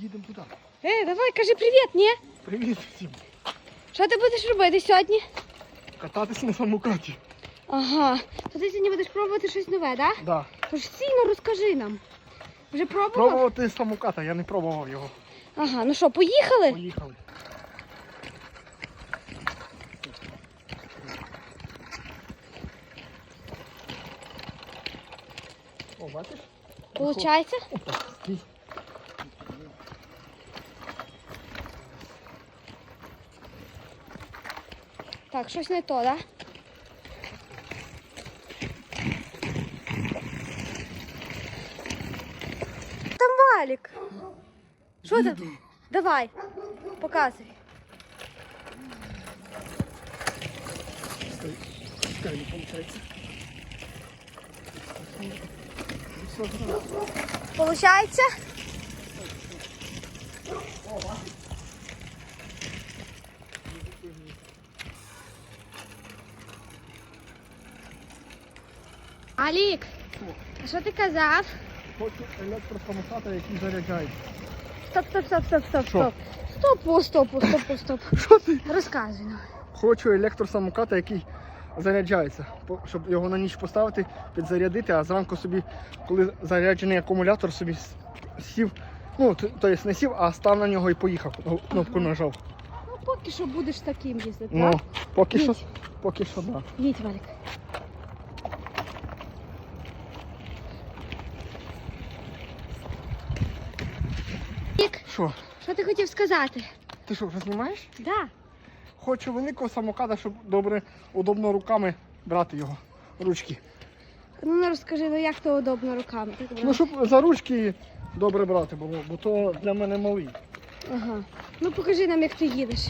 Їдемо туди. Ей, давай, кажи привіт, ні? Привіт всім. Що ти будеш робити сьогодні? Кататися на самокаті. Ага. То ти сьогодні будеш пробувати щось нове, так? Да? Да. Постійно розкажи нам. Вже пробував? Пробувати самоката, я не пробував його. Ага, ну що, поїхали? Поїхали. О, бачиш? Получається? Опа, стій. Так, щось не то, так? Да? Там валік. Що там? Давай, показуй. Стой. Чекай, не. Все. Получається? Алік, а що ти казав? Хочу електросамоката, який заряджається. Стоп, стоп, стоп, стоп, стоп, Що? стоп. Стоп, стоп, стоп, стоп. Що ти? Розказуй нам. Хочу електросамоката, який заряджається, по- щоб його на ніч поставити, підзарядити, а зранку собі, коли заряджений акумулятор, собі с- сів, ну, т- то є не сів, а став на нього і поїхав, ну, кнопку нажав. Ну, поки що будеш таким їздити, Ну, так? поки що, Їдь. поки що, да. Їдь, Валік. Що, що ти хотів сказати? ти що, вже знімаєш? Да. Хочу великого самоката, щоб добре, удобно руками брати його, ручки. Ну не розкажи, ну як то удобно руками. Так, Ну, щоб за ручки добре брати було, бо то для мене малий. Ага. Ну покажи нам, як ти їдеш.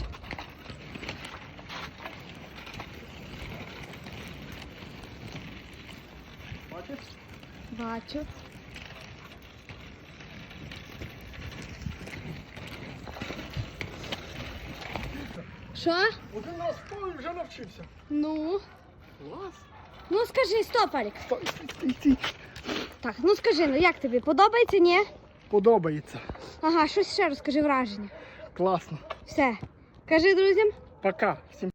Бачиш? Бачу. Що? Один раз впав і вже навчився. Ну. Клас. Ну скажи, стопарик. Стой, Стой, стой. Так, ну скажи, ну як тобі? Подобається, ні? Подобається. Ага, щось ще розкажи враження. Класно. Все. Кажи друзям. Пока. Всім